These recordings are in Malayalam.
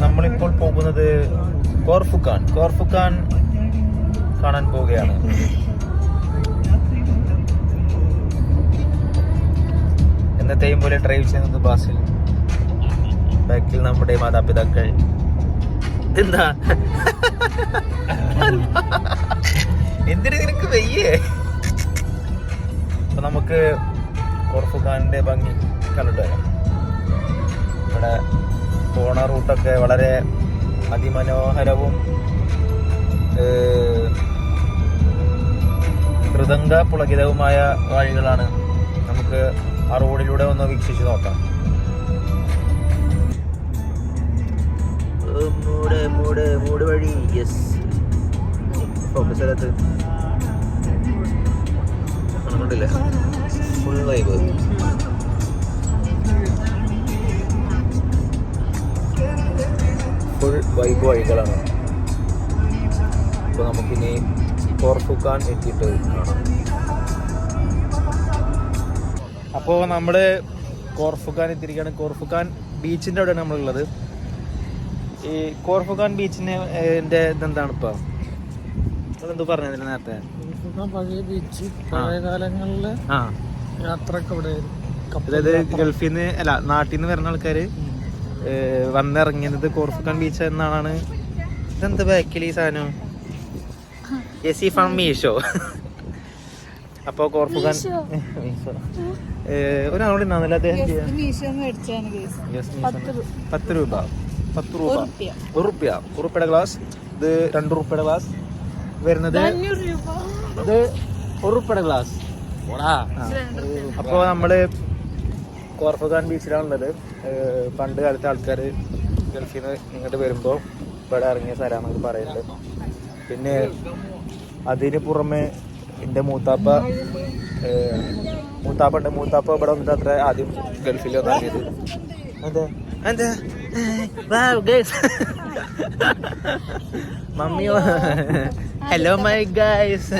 നമ്മളിപ്പോൾ പോകുന്നത് കോർഫുഖാൻ കോർഫുഖാൻ കാണാൻ പോവുകയാണ്. എന്നത്തെയും പോലെ ഡ്രൈവ് ചെയ്യുന്നത് ബാസിൽ. ബാക്കിൽ നമ്മുടെ മാതാപിതാക്കൾ. എന്താ? എന്തിനു നിനക്ക് വെയ്യേ? അപ്പൊ നമുക്ക് കോർഫുഖാന്റെ ഭംഗി കണ്ടിട്ട് വരാം. ഇവിടെ പോണ റൂട്ടൊക്കെ വളരെ അതിമനോഹരവും ഹൃദംഗ പുളകിതവുമായ വഴികളാണ് നമുക്ക് ആ റോഡിലൂടെ ഒന്ന് വീക്ഷിച്ച് നോക്കാം. Mood yes full vibe full vibe വഴികളാണ്. അപ്പോൾ നമുക്കിനി കോർഫുക്കാൻ എത്തിയിട്ട് കാണാം. അപ്പോൾ നമ്മൾ കോർഫുക്കാൻ എത്തിയിരിക്കുകയാണ്. കോർഫുക്കാൻ ബീച്ചിന്റെ അവിടെയാണ് നമ്മളുള്ളത്. ഈ കോർഫുക്കാൻ ബീച്ചിന്റെ എന്റെ ഇതെന്താണ് ഇപ്പോൾ അതെന്തോ പറഞ്ഞതിന് നേരത്തെ? പഴയ ബീച്ച് പഴയ കാലങ്ങളിൽ ആ. യാത്രയ്ക്ക് ഇവിടെ അതായത് ഗൾഫിൽ നിന്ന് അല്ല നാട്ടിൽ നിന്ന് വരുന്ന ആൾക്കാർ വന്നിറങ്ങിയത് കോർഫുക്കാൻ ബീച്ച് എന്നാണ്. ഇതെന്ത് ബാക്കിൽ ഈ സാധനം? എസ് ഫ്രം മീഷോ അപ്പോൾ കോർഫുക്കാൻ മീഷോ ഒരാളോട് ഉണ്ടാകുന്നില്ല അദ്ദേഹം. പത്ത് രൂപ. പത്ത് രൂപ. ഒരു റുപ്യ. ഒരു റുപ്യയുടെ ഗ്ലാസ് ഇത് രണ്ട് റുപ്യയുടെ ഗ്ലാസ് വരുന്നത് ഇത് ഒരു റുപ്യയുടെ ഗ്ലാസ് അപ്പോൾ നമ്മൾ കോർഫുഖാൻ ബീച്ചിലാണുള്ളത്. പണ്ട് കാലത്തെ ആൾക്കാർ ഗൾഫിൽ നിന്ന് ഇങ്ങോട്ട് വരുമ്പോൾ ഇവിടെ ഇറങ്ങിയ സ്ഥലമാണെന്ന് പറയുന്നത് പിന്നെ അതിന് പുറമെ എന്റെ മൂത്താപ്പ മൂത്താപ്പ ഉണ്ട് മൂത്താപ്പ ഇവിടെ വന്നിട്ട് അത്ര ആദ്യം ഗൾഫിൽ വന്നിറങ്ങിയത് അതെ മമ്മിയോ hello my guys.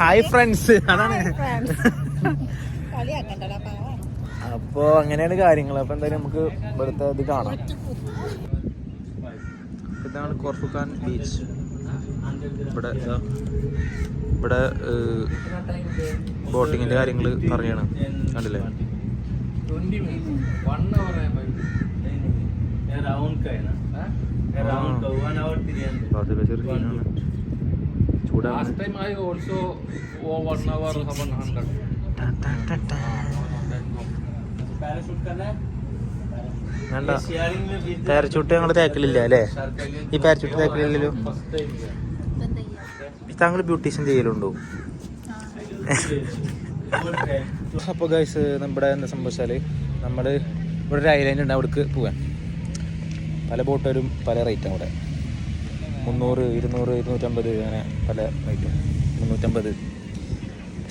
Hi friends അതാണ്. അപ്പോ അങ്ങനെയാണ് കാര്യങ്ങൾ. അപ്പൊ എന്തായാലും നമുക്ക് ഇവിടുത്തെ ഇത് കാണാം. ഇതാണ് കോർഫുഖാൻ ബീച്ച്. ഇവിടെ ഇവിടെ ബോട്ടിങ്ങിന്റെ കാര്യങ്ങൾ പറഞ്ഞാണ്. കണ്ടില്ലേ. ചൂടാണ്. വേണ്ട. പാരച്യൂട്ട് ഞങ്ങൾ തേക്കലില്ല അല്ലേ? ഈ പാരച്യൂട്ട് തേക്കലില്ലല്ലോ. താങ്കൾ ബ്യൂട്ടീഷ്യൻ ചെയ്യലുണ്ടോ? അപ്പോൾ ഗൈസ് നമ്മുടെ എന്താ സംഭവിച്ചാൽ നമ്മൾ ഇവിടെ ഒരു ഐലൻഡ് ഉണ്ട് അവിടേക്ക് പോകാൻ പല ബോട്ടുകാരും പല റേറ്റാണ് അവിടെ. മുന്നൂറ് ഇരുന്നൂറ് ഇരുന്നൂറ്റമ്പത് അങ്ങനെ പല റേറ്റും മുന്നൂറ്റമ്പത്.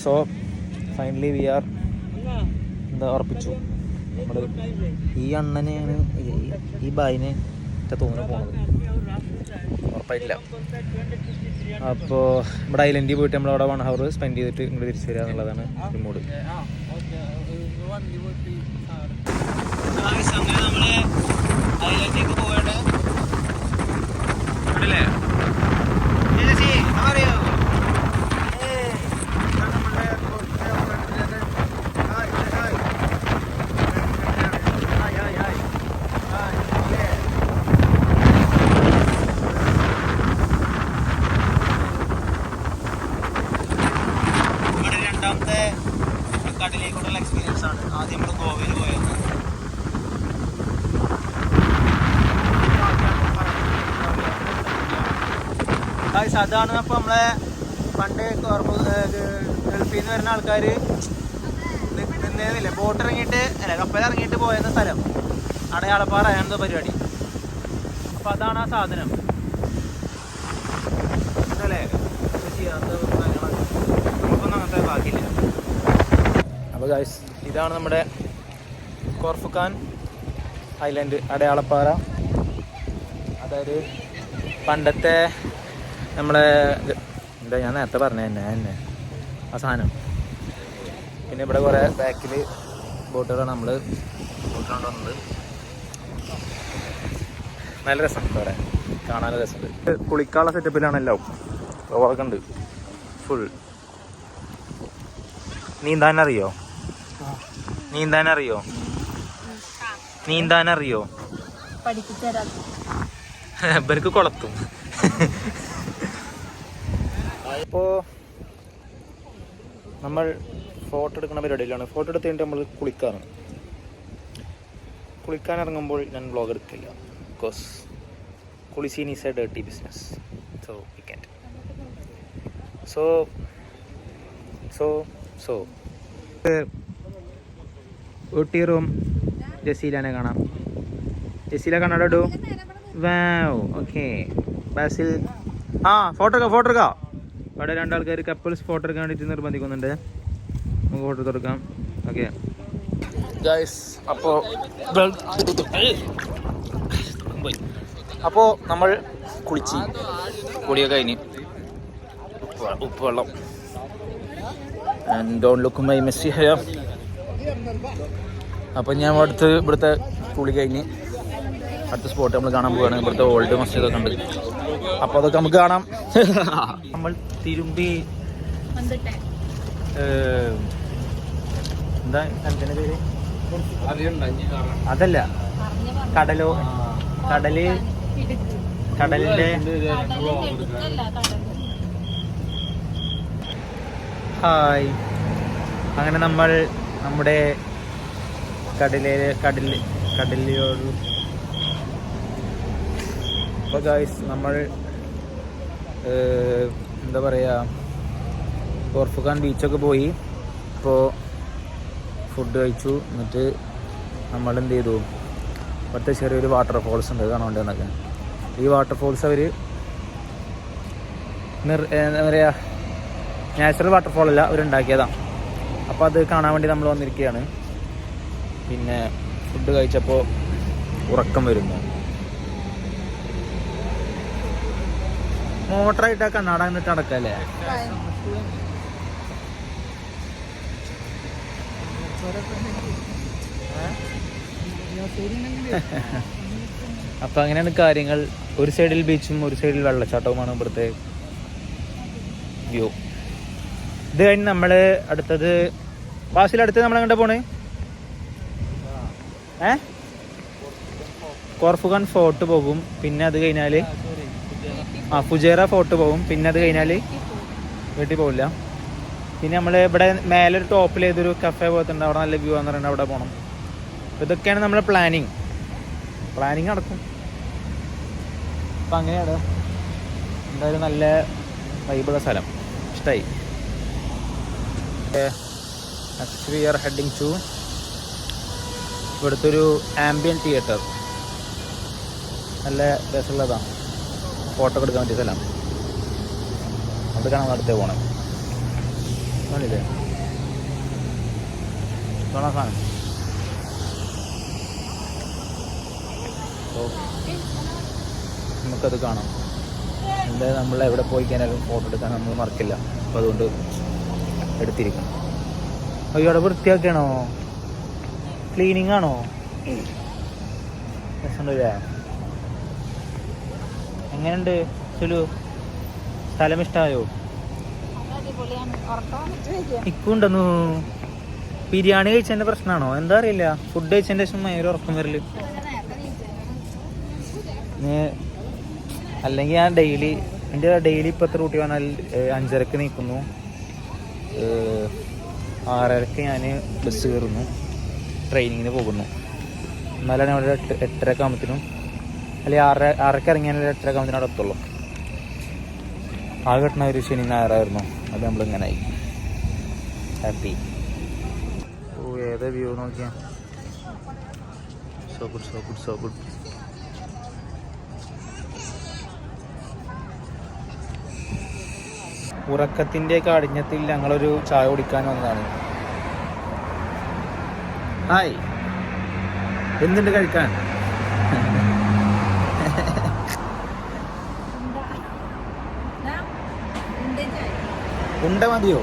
സോ ഫൈനലി വി ആർ എന്താ ഉറപ്പിച്ചു? നമ്മൾ ഈ അണ്ണനെയാണ് ഈ- ബായിനെ തോന്നുന്നു പോണത്. ഉറപ്പായിട്ടില്ല. അപ്പോൾ ഇവിടെ ഐലൻഡിൽ പോയിട്ട് നമ്മൾ അവിടെ വൺ ഹവർ സ്പെൻഡ് ചെയ്തിട്ട് ഇങ്ങോട്ട് തിരിച്ചു വരിക എന്നുള്ളതാണ് ഒരു മൂഡ് ഐലൻഡിലേക്ക് പോകേണ്ട ഇവിടെയല്ലേ? ഏ, ചേച്ചി, how are you? ഏയ്, ഇതാണ് നമ്മുടെ Kottayam hi, hi. Hi, hi, hi. Hi, okay. ഇവിടെ രണ്ടാമത്തെ കടലിലേക്കുള്ള എക്സ്പീരിയൻസ് ആണ് ആദ്യം നമ്മൾ ഗോവയിൽ പോയത് ഗായ്സ് അതാണ് അപ്പോൾ നമ്മളെ പണ്ട് ഗൾഫിൽ നിന്ന് വരുന്ന ആൾക്കാർ നിന്നേന്നില്ലേ ബോട്ട് ഇറങ്ങിയിട്ട് അല്ല കപ്പൽ ഇറങ്ങിയിട്ട് പോയെന്ന സ്ഥലം. അടയാളപ്പാറ എന്തോ പരിപാടി. അപ്പോൾ അതാണ് ആ സാധനം. അങ്ങനത്തെ ബാക്കിയില്ല അപ്പോൾ ഇതാണ് നമ്മുടെ കോർഫുഖാൻ ഐലൻഡ് അടയാളപ്പാറ. അതായത് പണ്ടത്തെ നമ്മളെ എന്താ ഞാൻ നേരത്തെ പറഞ്ഞ തന്നെ തന്നെ ആ സാധനം. പിന്നെ ഇവിടെ കുറേ ബാക്കിൽ ബോട്ടുകളാണ് നമ്മൾ വന്നത്. നല്ല രസമുണ്ട് അവിടെ. കാണാൻ രസമുണ്ട്. കുളിക്കാനുള്ള സെറ്റപ്പിലാണല്ലോ എല്ലാം. ഉണ്ട് ഫുൾ നീന്താൻ അറിയോ നീന്താൻ അറിയോ നീന്താൻ അറിയോ ഇവർക്ക് കൊളത്തും. അപ്പോ നമ്മൾ ഫോട്ടോ എടുക്കുന്ന പരിപാടിയിലാണ്. ഫോട്ടോ എടുത്ത് കഴിഞ്ഞിട്ട് നമ്മൾ കുളിക്കാറാണ്. കുളിക്കാൻ ഇറങ്ങുമ്പോൾ ഞാൻ വ്ളോഗ് എടുക്കില്ല. Because കുളിസീൻ is a dirty business so we can so so so Ooty room ജസീലാനെ കാണാം. ജസീല കാണാടോ വാവ് ഓക്കെ ബാസിൽ ആ ഫോട്ടോ എടുക്കാം ഫോട്ടോ എടുക്കാം. അവിടെ രണ്ടാൾക്കാർ കപ്പിൾസ് ഫോട്ടോ എടുക്കാൻ വേണ്ടിയിട്ട് നിർബന്ധിക്കുന്നുണ്ട്. നമുക്ക് ഫോട്ടോ തുടക്കാം ഓക്കെ അപ്പോ അപ്പോൾ നമ്മൾ കുളിച്ച്. കുളിയൊക്കെ കഴിഞ്ഞ്. ഉപ്പ് ഉപ്പ് വെള്ളം. ഡോൺ ലുക്ക് മൈ മെസ്സി ഹയ അപ്പം ഞാൻ അടുത്ത് ഇവിടുത്തെ കുളി കഴിഞ്ഞ് അടുത്ത സ്പോട്ട് നമ്മൾ കാണാൻ പോവുകയാണ് ഇവിടുത്തെ ഓൾഡ് മസ്ജിദൊക്കെ ഉണ്ട്. അപ്പോൾ അതൊക്കെ നമുക്ക് കാണാം. നമ്മൾ തിരുമ്പി എന്താ സ്ഥലത്തിന്റെ പേര്? അതല്ല കടലോ കടൽ കടലിന്റെ ഹായ്. അങ്ങനെ നമ്മൾ നമ്മുടെ കടലിലെ കടൽ കടലിയോട് അപ്പോൾ ഗായ്സ് നമ്മൾ എന്താ പറയുക കോർഫുഖാൻ ബീച്ചൊക്കെ പോയി. ഇപ്പോൾ ഫുഡ് കഴിച്ചു. എന്നിട്ട് നമ്മൾ എന്ത് ചെയ്തു? ഇവിടുത്തെ ചെറിയൊരു വാട്ടർഫോൾസ് ഉണ്ട്. കാണാൻ എന്നൊക്കെ ഈ വാട്ടർഫോൾസ് അവർ നിർ എന്താ പറയുക നാച്ചുറൽ വാട്ടർഫോൾ അല്ല അവരുണ്ടാക്കിയതാണ് അപ്പോൾ അത് കാണാൻ വേണ്ടി നമ്മൾ വന്നിരിക്കുകയാണ് പിന്നെ ഫുഡ് കഴിച്ചപ്പോൾ ഉറക്കം വരുന്നു. മോട്ടറായിട്ട് ആ കണ്ണാട എന്നിട്ട് അടക്കല്ലേ അപ്പം അങ്ങനെയാണ് കാര്യങ്ങൾ. ഒരു സൈഡിൽ ബീച്ചും ഒരു സൈഡിൽ വെള്ളച്ചാട്ടവുമാണ് ഇവിടുത്തെ വ്യൂ. ഇത് കഴിഞ്ഞ് നമ്മൾ അടുത്തത് വാസിൽ അടുത്ത് നമ്മൾ എങ്ങോട്ടാ പോണേ? ഏ? Khorfakkan fort. പോകും. പിന്നെ അത് കഴിഞ്ഞാൽ ആ ഫുജേറ ഫോർട്ട് പോകും. പിന്നെ അത് കഴിഞ്ഞാൽ വീട്ടിൽ പോകില്ല പിന്നെ നമ്മൾ ഇവിടെ മേലൊരു ടോപ്പിൽ ഏതൊരു കഫേ പോകത്തുണ്ട് അവിടെ നല്ല വ്യൂ ആണെന്ന് പറയുന്നത് അവിടെ പോകണം അപ്പോൾ ഇതൊക്കെയാണ് നമ്മുടെ പ്ലാനിങ് പ്ലാനിങ് നടക്കും. അപ്പം അങ്ങനെയാണ്. എന്തായാലും നല്ല വൈബുള്ള സ്ഥലം. ഇഷ്ടമായി നെക്സ്റ്റ് വി ഹെഡിങ് ടു ഇവിടുത്തെ ഒരു ആംബിയൻ തിയേറ്റർ നല്ല രസമുള്ളതാണ്. ഫോട്ടോ എടുക്കാൻ പറ്റിയ സ്ഥലം. അത് കാണാൻ അടുത്തേ പോകണം കാണില്ലേ കാണാം നമുക്കത് കാണാം. എന്തായാലും നമ്മൾ എവിടെ പോയി കഴിഞ്ഞാലും ഫോട്ടോ എടുക്കാൻ നമ്മൾ മറക്കില്ല. അപ്പോൾ അതുകൊണ്ട് എടുത്തിരിക്കണം അയ്യോ അവിടെ വൃത്തിയാക്കണോ ക്ലീനിങ് ആണോ? രസമുണ്ടല്ലേ എങ്ങനെയുണ്ട് സുലു? സ്ഥലം ഇഷ്ടമായോ ഇക്കുണ്ടെന്നു? ബിരിയാണി കഴിച്ചതിന്റെ പ്രശ്നമാണോ എന്താ അറിയില്ല. ഫുഡ് കഴിച്ചതിന്റെ ശേഷം ഭയങ്കര ഉറക്കം വരൽ. അല്ലെങ്കിൽ ഞാൻ ഡെയിലി എന്റെ ഡെയിലി ഇപ്പോഴത്തെ റൂട്ടി പറഞ്ഞാൽ അഞ്ചരക്ക് നീക്കുന്നു. ആറരക്ക് ഞാൻ ബസ് കയറുന്നു. ട്രെയിനിങ്ങിന് പോകുന്നു. എന്നാലാണ് അവിടെ എട്ടരക്കാമത്തിനും അല്ലെങ്കിൽ ആറര ആറരക്ക് ഇറങ്ങിയാൽ എട്ടരക്ക് അവിടെ എത്തുള്ളൂ. ആ കിട്ടുന്ന ഒരു ശനി ഞായറായിരുന്നു അത് നമ്മളിങ്ങനെ ആയി. ഹാപ്പി ഓ ഏതാ വ്യൂ നോക്കിയാ? So good so good so good ഉറക്കത്തിന്റെ കാഠിന്യത്തിൽ ഞങ്ങളൊരു ചായ കുടിക്കാൻ വന്നതാണ്. ഹായ് എന്തുണ്ട് കഴിക്കാൻ? ഉണ്ട മതിയോ?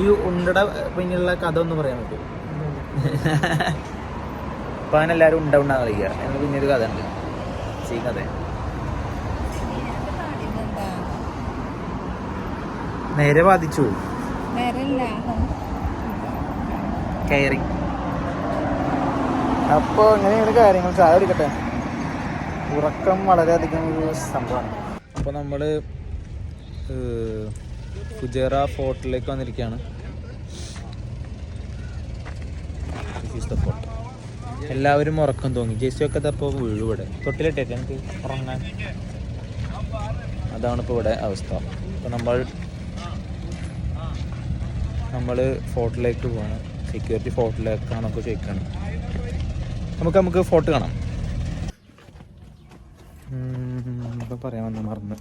ഈ ഉണ്ടട പിന്നിലുള്ള കഥ ഒന്ന് പറയാൻ പറ്റും അപ്പൊ അങ്ങനെ എല്ലാവരും ഉണ്ട ഉണ്ടാ കളിക്കുക എന്ന് പിന്നൊരു കഥ ഉണ്ട്. സീ കഥ. നേരെ ബാധിച്ചു. കയറി. അപ്പോൾ ഇങ്ങനെയാണ് കാര്യങ്ങൾ. ചായ എടുക്കട്ടെ ഉറക്കം വളരെയധികം ഒരു സംഭവമാണ്. അപ്പോൾ നമ്മൾ ഫുജേറ ഫോർട്ടിലേക്ക് വന്നിരിക്കുകയാണ്. എല്ലാവരും ഉറക്കം തോന്നി. ജെസ്സി ഒക്കെ അപ്പോൾ വീഴും ഇവിടെ. തൊട്ടിലിട്ടേക്ക്. എനിക്ക് ഉറങ്ങാൻ? അതാണ് ഇപ്പോൾ ഇവിടെ അവസ്ഥ. അപ്പോൾ നമ്മൾ നമ്മൾ ഫോർട്ടിലേക്ക് പോകണം സെക്യൂരിറ്റി ഫോർട്ടിലേക്കാണൊക്കെ ചോദിക്കണം. നമുക്ക് നമുക്ക് ഫോർട്ട് കാണാം. ഇപ്പം പറയാൻ മറന്ന്.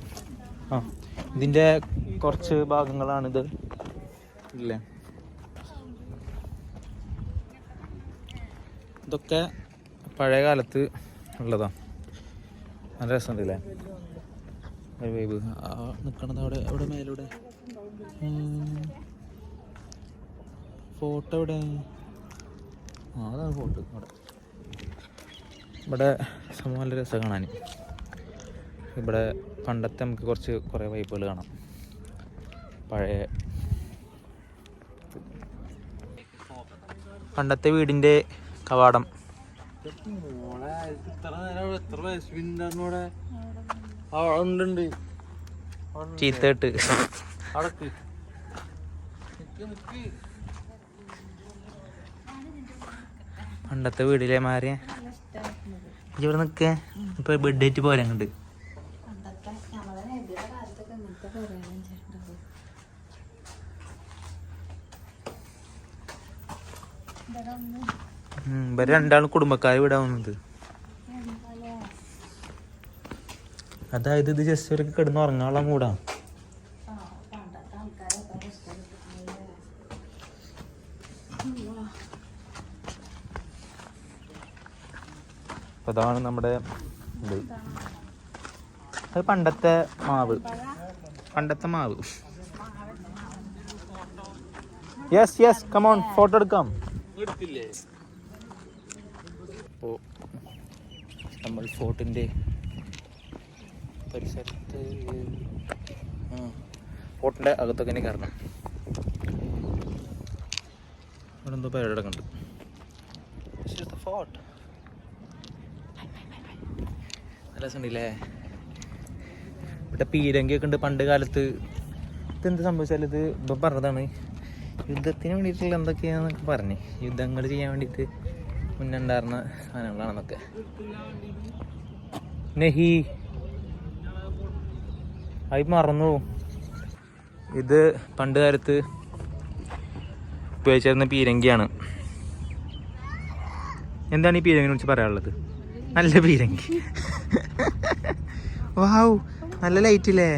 ആ. ഇതിന്റെ കുറച്ച് ഭാഗങ്ങളാണിത് ഇല്ലേ? ഇതൊക്കെ പഴയ കാലത്ത് ഉള്ളതാ. നല്ല രസമുണ്ടല്ലേ? ഒരു വൈബ് നിൽക്കണത് അവിടെ അവിടെ മേലൂടെ. ഫോട്ടോ എവിടെ? ആ അതാണ് ഫോട്ടോ അവിടെ. ഇവിടെ സംഭവം നല്ല രസം കാണാൻ. ഇവിടെ പണ്ടത്തെ നമുക്ക് കുറച്ച് കുറേ വൈബുകൾ കാണാം. പഴയ പണ്ടത്തെ വീടിന്റെ കവാടം. ചീത്തേട്ട് പണ്ടത്തെ വീടിലെ മാറിയ ഇവിടെ നിൽക്കേ. ഇപ്പൊ ബെഡ് ആയിട്ട് പോരങ്ങണ്ട് ഇങ്ങനത്തെ പറയാനും ചേട്ടൻ ഇവർ രണ്ടാളും കുടുംബക്കാർ ഇവിടെ വന്നത്. അതായത് ഇത് ജസ്റ്റ് ഒരു കിടന്ന് ഉറങ്ങാനുള്ള മൂടാ അതാണ് നമ്മുടെ ഇത്. അത് പണ്ടത്തെ മാവ്. പണ്ടത്തെ മാവ്. യെസ് യെസ് കമോൺ ഫോട്ടോ എടുക്കാം. അപ്പോൾ നമ്മൾ ഫോർട്ടിന്റെ പരിസരത്ത് ആ ഫോർട്ടിന്റെ അകത്തൊക്കെ ഇനി കയറണം. ഇവിടെ എന്തോ പരിപാടി കിടക്കുന്നുണ്ട് ഫോർട്ട് നല്ല രസമുണ്ടല്ലേ? ഇവിടെ പീരങ്കിയൊക്കെ ഉണ്ട് പണ്ട് കാലത്ത്. ഇതെന്ത് സംഭവിച്ചാൽ ഇത് ഇപ്പം പറഞ്ഞതാണ്. യുദ്ധത്തിന് വേണ്ടിയിട്ടുള്ള എന്തൊക്കെയാണെന്നൊക്കെ പറഞ്ഞ്. യുദ്ധങ്ങൾ ചെയ്യാൻ വേണ്ടിയിട്ട് മുന്നുണ്ടായിരുന്ന സാധനങ്ങളാണെന്നൊക്കെ. നെഹി. അത് മറന്നു ഇത് പണ്ട് കാലത്ത് ഉപയോഗിച്ചിരുന്ന പീരങ്കിയാണ്. എന്താണ് ഈ പീരങ്കിനെ കുറിച്ച് പറയാനുള്ളത്? നല്ല പീരങ്കി. വാവ് നല്ല ലൈറ്റ് ഇല്ലേ?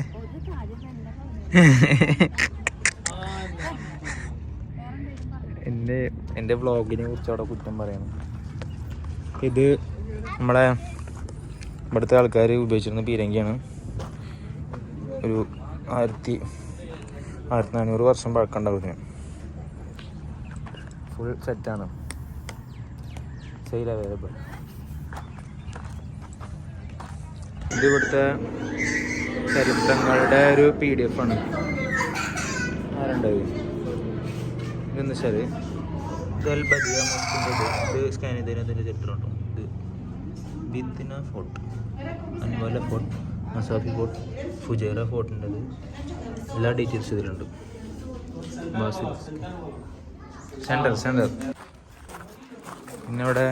എന്റെ എന്റെ വ്ളോഗിനെ കുറിച്ച് അവിടെ കുറ്റം പറയണം. ഇത് നമ്മളെ ഇവിടുത്തെ ആൾക്കാർ ഉപയോഗിച്ചിരുന്ന പീരങ്കിയാണ്. ഒരു ആയിരത്തി ആയിരത്തി നാനൂറ് വർഷം പഴക്കമുണ്ടാവും ഇതിന്. ഫുൾ സെറ്റാണ് സെയിൽ അവൈലബിൾ ഇത് ഇവിടുത്തെ ചരിത്രങ്ങളുടെ ഒരു പി ഡി എഫ് ആണ്. ആരുണ്ടാവും ഇതെന്ന് വെച്ചാൽ ഇത് അൽ ബദിയ മോസ്കിന്റെ ഇത് സ്കാൻ ചെയ്തതിന് അതിന്റെ ചരിത്രം ഉണ്ടോ ഇത് Bithnah fort അൻവാല fort Masafi fort Fujairah ഫോർട്ടിന്റെ എല്ലാ ഡീറ്റെയിൽസ് ഇതിലുണ്ട്. ബാസിൽ സെന്റർ സെന്റർ പിന്നെ ഇവിടെ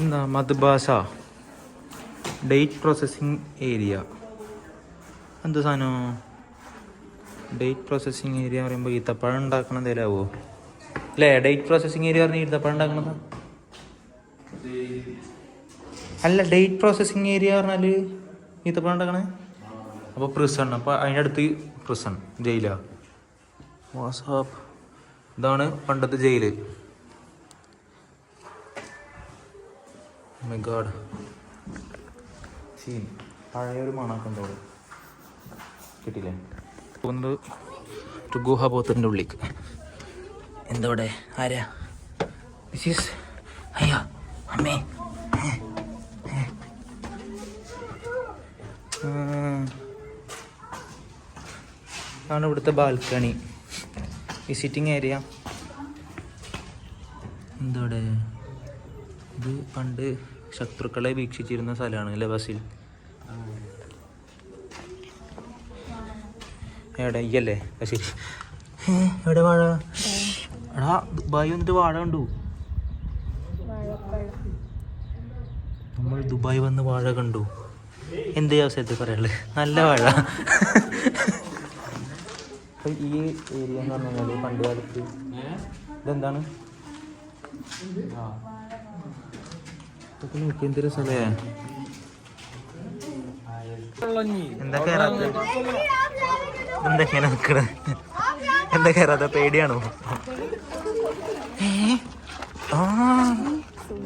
എന്താ? മദ്ബാസ. ഡേറ്റ് പ്രോസസ്സിങ് ഏരിയ എന്ത് സാധനം? ഡേറ്റ് പ്രോസസ്സിങ് ഏരിയ എന്ന് പറയുമ്പോൾ ഈത്തപ്പഴം ഉണ്ടാക്കണ എന്തെങ്കിലാവോ അല്ലേ ഡേറ്റ് പ്രോസസ്സിങ് ഏരിയ പറഞ്ഞാൽ ഈത്തപ്പഴം ഉണ്ടാക്കണത്? അല്ല ഡേറ്റ് പ്രോസസ്സിങ് ഏരിയ പറഞ്ഞാൽ ഈത്തപ്പഴം ഉണ്ടാക്കണേ? അപ്പോൾ പ്രിസൺ അപ്പോൾ അതിന്റെ അടുത്ത് പ്രിസൺ ജയിലാ വാട്സാപ്പ് ഇതാണ് പണ്ടത്തെ ജയിൽ ഗാഡ് സീൻ പഴയൊരു അവിടെ കിട്ടിയില്ലേ? പോകുന്നത് ഒരു ഗുഹാബോധത്തിന്റെ ഉള്ളിക്ക്. എന്തോടെ? ആരാ? ദിസ് ഈസ് അയ്യാ അമ്മേ. ആണ് ഇവിടുത്തെ ബാൽക്കണി. ഈ സിറ്റിംഗ് ഏരിയ എന്തോടെ? ഇത് പണ്ട് ശത്രുക്കളെ വീക്ഷിച്ചിരുന്ന സ്ഥലമാണ് അല്ലേ ബസിൽ? എവിടെ? ഈ അല്ലേ? ശരി. എവിടെ വാഴ? എടാ ദുബായ് വന്നിട്ട് വാഴ കണ്ടു. നമ്മൾ ദുബായ് വന്ന് വാഴ കണ്ടു. എന്ത് അവസരത്തിൽ പറയാനുള്ളത്? നല്ല വാഴ. അപ്പൊ ഈ ഏരിയ എന്ന് പറഞ്ഞു കഴിഞ്ഞാൽ പണ്ട് കാലത്ത് ഇതെന്താണ്? ഇതൊക്കെ നോക്കി എന്തൊരു സ്ഥലേ? എന്താ കേറാത്ത എന്താ ഇങ്ങനെ എന്താ കേറാത്ത പേടിയാണോ?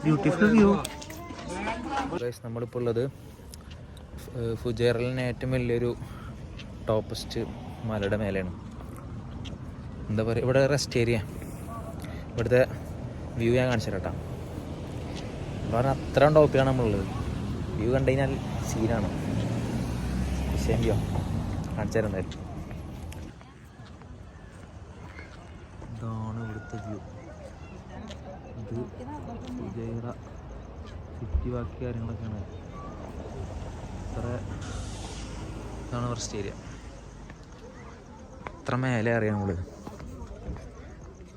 ബ്യൂട്ടിഫുൾ വ്യൂ ഉള്ളത് ഫുജേറലിന് ഏറ്റവും വലിയൊരു ടോപ്പസ്റ്റ് മലയുടെ മേലെയാണ്. എന്താ പറയുക ഇവിടെ റെസ്റ്റ് ഏരിയ ഇവിടുത്തെ വ്യൂ ഞാൻ കാണിച്ചു കേട്ടോ പറഞ്ഞാൽ അത്ര ടോപ്പിലാണ് നമ്മളുള്ളത്. വ്യൂ കണ്ടു കഴിഞ്ഞാൽ സീനാണ് വിഷയം കാണിച്ചു തരാം എന്തായാലും ഇതാണ് ഇവിടുത്തെ ഫുജൈറ സിറ്റി ബാക്കി കാര്യങ്ങളൊക്കെയാണ്. ഇത്ര ഇതാണ് ഫസ്റ്റ് ഏരിയ ഇത്ര മേലെ അറിയാം നമ്മൾ.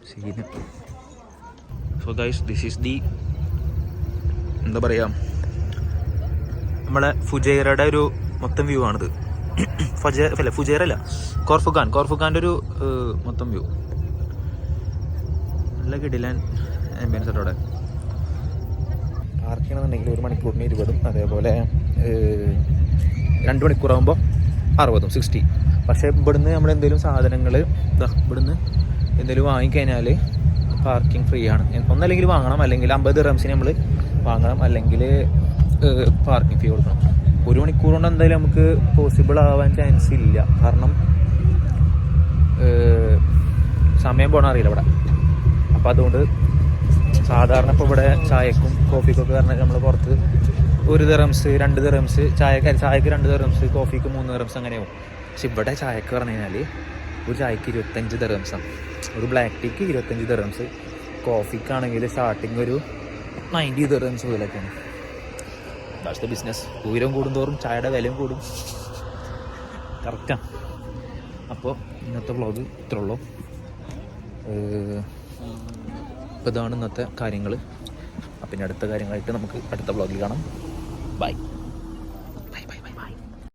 Scene so guys this is the എന്താ പറയാ? നമ്മളെ ഫുജൈറയുടെ ഒരു മൊത്തം വ്യൂ ആണിത്. ഫജ അല്ല ഫുജൈറ അല്ല. കോർഫുഖാൻ. കോർഫുഖാന്റെ ഒരു മൊത്തം വ്യൂ നല്ല കിടിലാൻ ആംബിയൻസ് അവിടെ. പാർക്ക് ചെയ്യണമെന്നുണ്ടെങ്കിൽ ഒരു മണിക്കൂറിന് ഇരുപതും അതേപോലെ രണ്ട് മണിക്കൂറാകുമ്പോൾ അറുപതും സിക്സ്റ്റി പക്ഷേ ഇവിടുന്ന് നമ്മൾ എന്തെങ്കിലും സാധനങ്ങൾ ഇവിടുന്ന് എന്തെങ്കിലും വാങ്ങിക്കഴിഞ്ഞാൽ പാർക്കിംഗ് ഫ്രീ ആണ്. ഒന്നല്ലെങ്കിൽ വാങ്ങണം അല്ലെങ്കിൽ അമ്പത് റംസിന് നമ്മൾ വാങ്ങണം അല്ലെങ്കിൽ പാർക്കിംഗ് ഫീ കൊടുക്കണം. ഒരു മണിക്കൂർ കൊണ്ട് എന്തായാലും നമുക്ക് പോസിബിൾ ആവാൻ ചാൻസ് ഇല്ല. കാരണം സമയം പോകണം അറിയില്ല ഇവിടെ. അപ്പോൾ അതുകൊണ്ട് സാധാരണ ഇപ്പോൾ ഇവിടെ ചായക്കും കോഫിക്കൊക്കെ പറഞ്ഞാൽ നമ്മൾ പുറത്ത് ഒരു തെറംസ് രണ്ട് തെറംസ് ചായക്ക് ചായക്ക് രണ്ട് തെറംസ് കോഫിക്ക് മൂന്ന് തെറംസ് അങ്ങനെയാവും. പക്ഷെ ഇവിടെ ചായക്ക് പറഞ്ഞു കഴിഞ്ഞാൽ ഒരു ചായക്ക് ഇരുപത്തഞ്ച് തെറംസാണ് ഒരു ബ്ലാക്ക് ടീക്ക് ഇരുപത്തഞ്ച് തെറംസ് കോഫിക്കാണെങ്കിൽ സ്റ്റാർട്ടിങ് ഒരു നയന്റി തെറംസ് മുതലൊക്കെയാണ് ദാറ്റ്സ് ബിസിനസ് ഉയരം കൂടുന്തോറും ചായയുടെ വിലയും കൂടും. കറക്റ്റാണ് അപ്പോൾ ഇന്നത്തെ വ്ളോഗ് ഇത്രേ ഉള്ളൂ. അപ്പോൾ ഇതാണ് ഇന്നത്തെ കാര്യങ്ങൾ അപ്പം പിന്നെ അടുത്ത കാര്യങ്ങളായിട്ട് നമുക്ക് അടുത്ത വ്ളോഗിൽ കാണാം. ബൈ